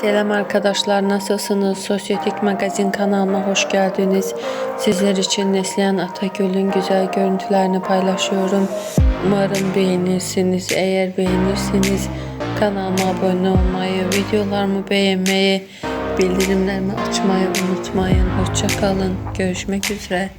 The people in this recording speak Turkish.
Selam arkadaşlar nasılsınız? Sosyetik Magazin kanalıma hoş geldiniz. Sizler için Neslihan Atagül'ün güzel görüntülerini paylaşıyorum. Umarım beğenirsiniz. Eğer beğenirseniz kanalıma abone olmayı, videolarımı beğenmeyi, bildirimlerimi açmayı unutmayın. Hoşçakalın. Görüşmek üzere.